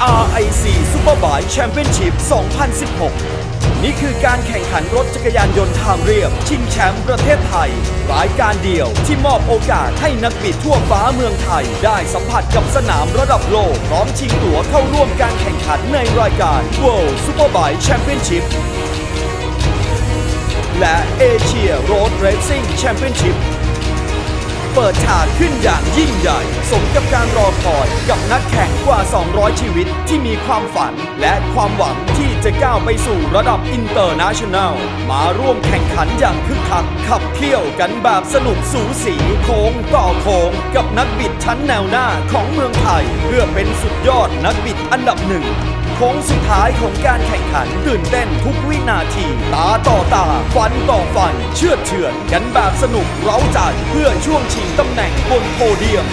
RIC Superbike Championship 2016 นี่คือการแข่งขันรถจักรยานยนต์ทางเรียบ ชิงแชมป์ประเทศไทย รายการเดียวที่มอบโอกาสให้นักบิดทั่วฟ้าเมืองไทย ได้สัมผัสกับสนามระดับโลก พร้อมชิงตั๋วเข้าร่วมการแข่งขันในรายการ World Superbike Championship และ Asia Road Racing Championship เปิดฉากขึ้นอย่างยิ่งใหญ่ สมกับการรอคอยกับนักแข่งกว่า 200 ชีวิตที่มีความฝันและความหวังที่จะก้าวไปสู่ระดับอินเตอร์เนชั่นแนลมาร่วมแข่งขันอย่างคึกคัก ขับเคี่ยวกันแบบสนุกสูสีโค้งต่อโค้งกับนักบิดชั้นแนวหน้าของเมืองไทย เพื่อเป็นสุดยอดนักบิดอันดับหนึ่งโค้งสุดท้ายของการแข่งขันตื่นเต้นทุกวินาที ตาต่อตา ฟันต่อฟัน เชื่อเฉือนกันแบบสนุกเร้าใจเพื่อช่วงชิงตำแหน่งบนโพเดียม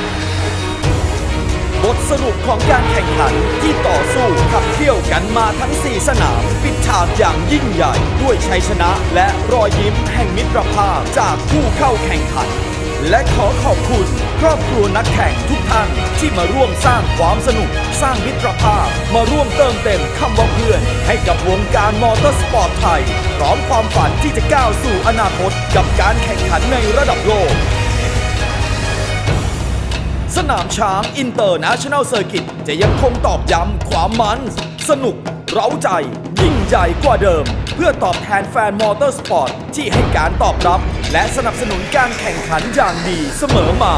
บทสรุปของการแข่งขันที่ต่อสู้ขับเคี่ยวกันมาทั้ง 4 สนาม ปิดฉากอย่างยิ่งใหญ่ ด้วยชัยชนะและรอยยิ้มแห่งมิตรภาพจากผู้เข้าแข่งขัน และขอขอบคุณ ครอบครัวนักแข่งทุกท่านที่มาร่วมสร้างความสนุก สร้างมิตรภาพ มาร่วมเติมเต็มคำว่าเพื่อน ให้กับวงการมอเตอร์สปอร์ตไทย พร้อมความฝันที่จะก้าวสู่อนาคต กับการแข่งขันในระดับโลก สนามช้างอินเตอร์เนชั่นแนลเซอร์กิตจะยังคงตอกย้ำความมัน สนุก เร้าใจ ยิ่งใหญ่กว่าเดิม เพื่อตอบแทนแฟนมอเตอร์สปอร์ต ที่ให้การตอบรับ และสนับสนุนการแข่งขันอย่างดีเสมอมา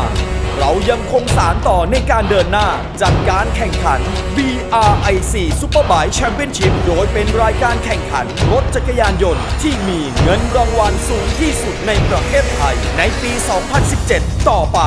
เรายังคงสารต่อในการเดินหน้า จัดการแข่งขัน BRIC Superbike Championship โดยเป็นรายการแข่งขันรถจักรยานยนต์ที่มีเงินรางวัลสูงที่สุดในประเทศไทยในปี 2017 ต่อไป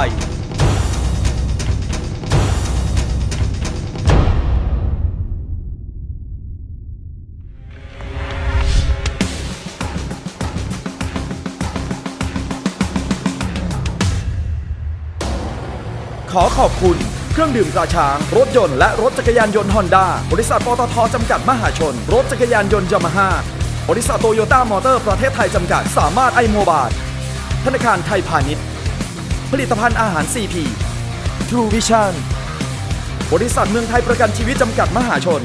ขอขอบคุณ เครื่องดื่มตราช้าง รถยนต์และรถจักรยานยนต์ฮอนด้าบริษัทปตทจำกัดมหาชน รถจักรยานยนต์ยามาฮ่าบริษัทโตโยต้ามอเตอร์ประเทศไทยจำกัด สามารถไอโมบายธนาคารไทยพาณิชย์ ผลิตภัณฑ์อาหาร CP True Vision บริษัทเมืองไทยประกันชีวิตจำกัดมหาชน